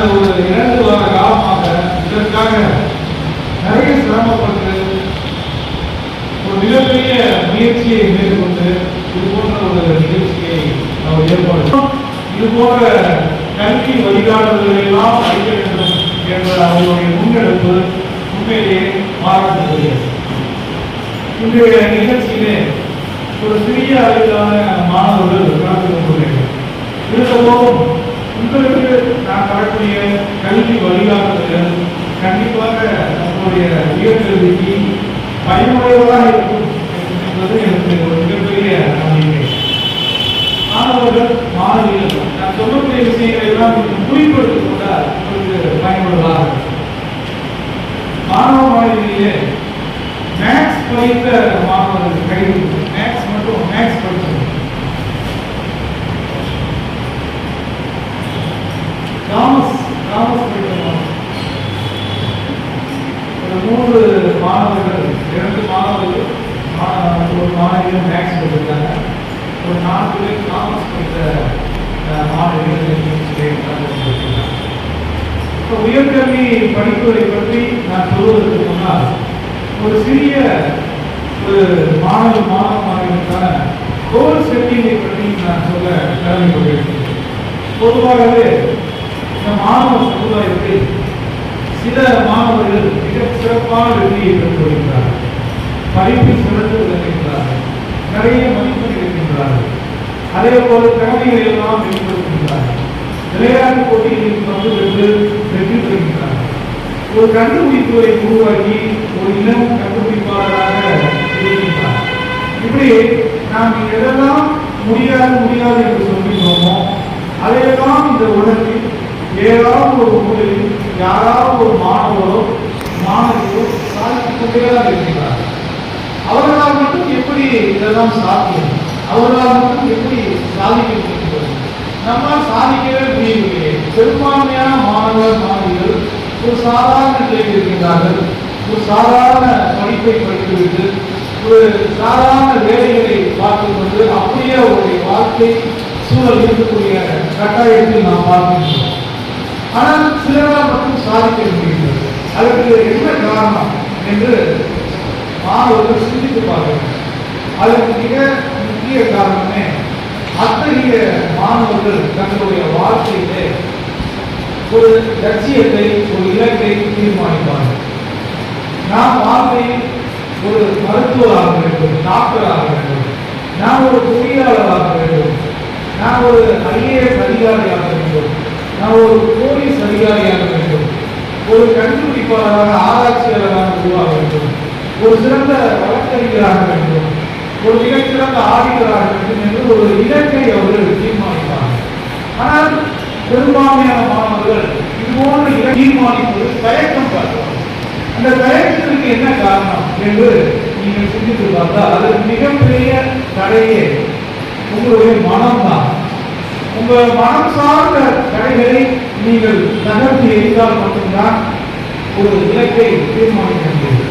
இரண்டு வார காலமாக இதற்காக நிறைய ஒரு மிகப்பெரிய முயற்சியை மேற்கொண்டு இது ஒரு நிகழ்ச்சியை நாம் ஏற்படுத்தோம் இது போன்ற கல்வி வழிகாட்டுதலை எல்லாம் வேண்டும் என்ற அவருடைய முன்னெடுப்பு உண்மையிலேயே பாராட்டுகிறது இன்றைய நிகழ்ச்சியிலே ஒரு சிறிய அளவிலான மாணவர்கள் கலந்து உங்களுக்கு தரக்கூடிய கல்வி வழிகாட்டுதல்கள் கண்டிப்பாக நம்முடைய உயர்கல்விக்கு பயனுடையதாக இருக்கும் என்பது எனக்கு ஒரு மிகப்பெரிய நம்பிக்கை. மாணவர்கள் மாணவிகள் நான் சொல்லக்கூடிய விஷயங்களை எல்லாம் கொஞ்சம் குறிப்பெடுத்துக் கொண்டால் உங்களுக்கு பயனுள்ளதாக மாணவ மாணவிகளிலே மேக்ஸ் படித்த மாணவர்கள் கைது மேக்ஸ் மட்டும் மேக்ஸ் படித்தது தாமஸ் தாமஸ் படித்த மூன்று மாணவர்கள் இரண்டு மாணவர்கள் ஒரு மாணவியும் மேக்ஸ் போட்டிருக்காங்க ஒரு நான்கு பேர் தாமஸ் படித்த அஹ், மாணவிகள் இப்போ உயர்கல்வி படிப்புகளை பற்றி நான் சொல்வதற்கு முன்னால் ஒரு சிறிய ஒரு மாணவ மாணவ மாணவிகளுக்கான கோல் செட்டிங்கை பற்றி நான் சொல்ல கடமைப்பட்டிருக்கிறேன். பொதுவாகவே இந்த மாணவ சமுதாயத்தில் சில மாணவர்கள் மிக சிறப்பான வெற்றியை பெற்று வருகிறார்கள் படிப்பில் சிறந்து விளங்குகிறார்கள் நிறைய மதிப்பெண் இருக்கின்றார்கள் அதே போல திறமைகள் எல்லாம் மேம்படுத்துகின்றார்கள். விளையாட்டு போட்டிகளில் பங்கு பெற்று வெற்றி பெறுகின்றார்கள். ஒரு கண்டுபிடிப்புகளை உருவாக்கி ஒரு இளம் கண்டுபிடிப்பாளராக இருக்கின்றார். இப்படி நாம் எதெல்லாம் முடியாது முடியாது என்று சொல்கின்றோமோ அதையெல்லாம் இந்த உலகில் ஏதாவது ஒரு மூலையில் யாராவது ஒரு மாணவரோ மாணவியோ சாதித்துக் கொண்டேதான் இருக்கிறார் அவர்களால் மட்டும் எப்படி இதெல்லாம் சாத்தியம்? அவர்களால் மட்டும் எப்படி சாதிக்க முடியும் நம்மால் சாதிக்கவே முடியவில்லையே. பெரும்பான்மையான மாணவர் மாணவிகள் ஒரு சாதாரண நிலையில் இருக்கின்றார்கள். ஒரு சாதாரண படிப்பை படித்துவிட்டு ஒரு சாதாரண வேலைகளை பார்த்துக் கொண்டு அப்படியே அவருடைய வாழ்க்கை சூழல் இருக்கக்கூடிய கட்டாயத்தில் நாம் பார்க்கின்றோம் ஆனால் சிலரால் மட்டும் சாதிக்க முடிகிறது அதற்கு என்ன காரணம் என்று மாணவர்கள் சிந்தித்து பார்க்க அதற்கு மிக முக்கிய காரணமே அத்தகைய மாணவர்கள் தங்களுடைய வாழ்க்கையிலே ஒரு லட்சியத்தை ஒரு இலக்கை தீர்மானிப்பார்கள். நான் வாழ்க்கையில் ஒரு மருத்துவராக வேண்டும் டாக்டராக வேண்டும். நான் ஒரு பொறியாளராக வேண்டும். நான் ஒரு ஐஏஎஸ் அதிகாரியாக நான் ஒரு போலீஸ் அதிகாரியாக வேண்டும். ஒரு கண்டுபிடிப்பாளராக ஆராய்ச்சியாளராக உருவாக வேண்டும். ஒரு சிறந்த வழக்கறிஞராக வேண்டும். ஒரு மிகச்சிறந்த ஆடிட்டராக வேண்டும் என்று ஒரு இலக்கை அவர்கள் தீர்மானித்தார் ஆனால் பெரும்பான்மையான மாணவர்கள் இது போன்ற இலக்கை தீர்மானிப்பது தயக்கம் அந்த தயக்கத்திற்கு என்ன காரணம் என்று நீங்கள் சிந்தித்து பார்த்தால் அது மிகப்பெரிய தடையே உங்களுடைய மனம்தான். உங்கள் மனம் சார்ந்த தடைகளை நீங்கள் தகர்த்து எரிந்தால் மட்டும்தான் ஒரு இலக்கை தீர்மானிக்க முடியும்.